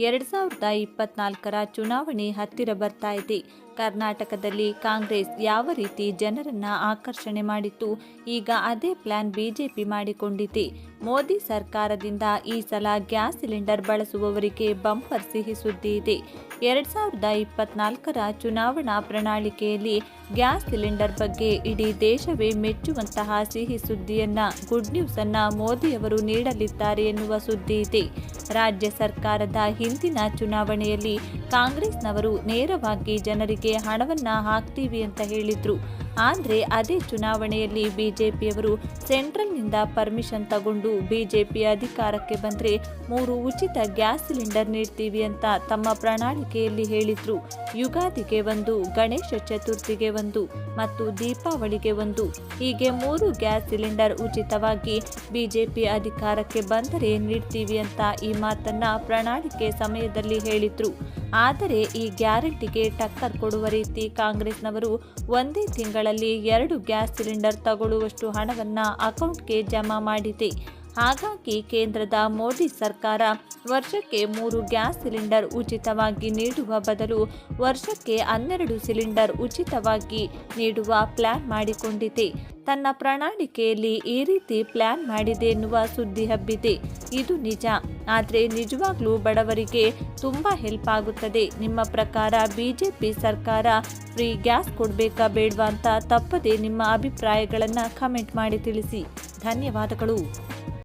ಎರಡ್ ಸಾವಿರದ ಇಪ್ಪತ್ನಾಲ್ಕರ ಚುನಾವಣೆ ಹತ್ತಿರ ಬರ್ತಾ ಇದೆ. ಕರ್ನಾಟಕದಲ್ಲಿ ಕಾಂಗ್ರೆಸ್ ಯಾವ ರೀತಿ ಜನರನ್ನ ಆಕರ್ಷಣೆ ಮಾಡಿತ್ತು, ಈಗ ಅದೇ ಪ್ಲಾನ್ ಬಿಜೆಪಿ ಮಾಡಿಕೊಂಡಿದೆ. ಮೋದಿ ಸರ್ಕಾರದಿಂದ ಈ ಸಲ ಗ್ಯಾಸ್ ಸಿಲಿಂಡರ್ ಬಳಸುವವರಿಗೆ ಬಂಪರ್ ಸಿಹಿ ಸುದ್ದಿ ಇದೆ. ಎರಡ್ ಸಾವಿರದ ಇಪ್ಪತ್ನಾಲ್ಕರ ಚುನಾವಣಾ ಪ್ರಣಾಳಿಕೆಯಲ್ಲಿ ಗ್ಯಾಸ್ ಸಿಲಿಂಡರ್ ಬಗ್ಗೆ ಇಡೀ ದೇಶವೇ ಮೆಚ್ಚುವಂತಹ ಸಿಹಿ ಸುದ್ದಿಯನ್ನ, ಗುಡ್ ನ್ಯೂಸ್ ಅನ್ನ ಮೋದಿಯವರು ನೀಡಲಿದ್ದಾರೆ ಎನ್ನುವ ಸುದ್ದಿ ಇದೆ. ರಾಜ್ಯ ಸರ್ಕಾರದ ಹಿಂದಿನ ಚುನಾವಣೆಯಲ್ಲಿ ಕಾಂಗ್ರೆಸ್ನವರು ನೇರವಾಗಿ ಜನರಿಗೆ ಹಣವನ್ನ ಹಾಕ್ತೀವಿ ಅಂತ ಹೇಳಿದ್ರು. ಆದರೆ ಅದೇ ಚುನಾವಣೆಯಲ್ಲಿ ಬಿಜೆಪಿಯವರು ಸೆಂಟ್ರಲ್ನಿಂದ ಪರ್ಮಿಷನ್ ತಗೊಂಡು ಬಿಜೆಪಿ ಅಧಿಕಾರಕ್ಕೆ ಬಂದರೆ ಮೂರು ಉಚಿತ ಗ್ಯಾಸ್ ಸಿಲಿಂಡರ್ ನೀಡ್ತೀವಿ ಅಂತ ತಮ್ಮ ಪ್ರಣಾಳಿಕೆಯಲ್ಲಿ ಹೇಳಿದ್ರು. ಯುಗಾದಿಗೆ ಒಂದು, ಗಣೇಶ ಚತುರ್ಥಿಗೆ ಒಂದು ಮತ್ತು ದೀಪಾವಳಿಗೆ ಒಂದು. ಹೀಗೆ ಮೂರು ಗ್ಯಾಸ್ ಸಿಲಿಂಡರ್ ಉಚಿತವಾಗಿ ಬಿಜೆಪಿ ಅಧಿಕಾರಕ್ಕೆ ಬಂದರೆ ನೀಡ್ತೀವಿ ಅಂತ ಈ ಮಾತನ್ನ ಪ್ರಣಾಳಿಕೆ ಸಮಯದಲ್ಲಿ ಹೇಳಿದ್ರು. ಆದರೆ ಈ ಗ್ಯಾರಂಟಿಗೆ ಟಕ್ಕರ್ ಕೊಡುವ ರೀತಿ ಕಾಂಗ್ರೆಸ್ನವರು ಒಂದೇ ತಿಂಗಳಲ್ಲಿ ಎರಡು ಗ್ಯಾಸ್ ಸಿಲಿಂಡರ್ ತಗೊಳ್ಳುವಷ್ಟು ಹಣವನ್ನ ಅಕೌಂಟ್ಗೆ ಜಮಾ ಮಾಡಿದೆ. ಹಾಗಾಗಿ ಕೇಂದ್ರದ ಮೋದಿ ಸರ್ಕಾರ ವರ್ಷಕ್ಕೆ ಮೂರು ಗ್ಯಾಸ್ ಸಿಲಿಂಡರ್ ಉಚಿತವಾಗಿ ನೀಡುವ ಬದಲು ವರ್ಷಕ್ಕೆ ಹನ್ನೆರಡು ಸಿಲಿಂಡರ್ ಉಚಿತವಾಗಿ ನೀಡುವ ಪ್ಲಾನ್ ಮಾಡಿಕೊಂಡಿದೆ. ತನ್ನ ಪ್ರಣಾಳಿಕೆಯಲ್ಲಿ ಈ ರೀತಿ ಪ್ಲಾನ್ ಮಾಡಿದೆ ಎನ್ನುವ ಸುದ್ದಿ ಹಬ್ಬಿದೆ. ಇದು ನಿಜ. ಆದರೆ ನಿಜವಾಗ್ಲೂ ಬಡವರಿಗೆ ತುಂಬ ಹೆಲ್ಪ್ ಆಗುತ್ತದೆ. ನಿಮ್ಮ ಪ್ರಕಾರ ಬಿಜೆಪಿ ಸರ್ಕಾರ ಫ್ರೀ ಗ್ಯಾಸ್ ಕೊಡಬೇಕಾ ಬೇಡವಾ ಅಂತ ತಪ್ಪದೆ ನಿಮ್ಮ ಅಭಿಪ್ರಾಯಗಳನ್ನು ಕಮೆಂಟ್ ಮಾಡಿ ತಿಳಿಸಿ. ಧನ್ಯವಾದಗಳು.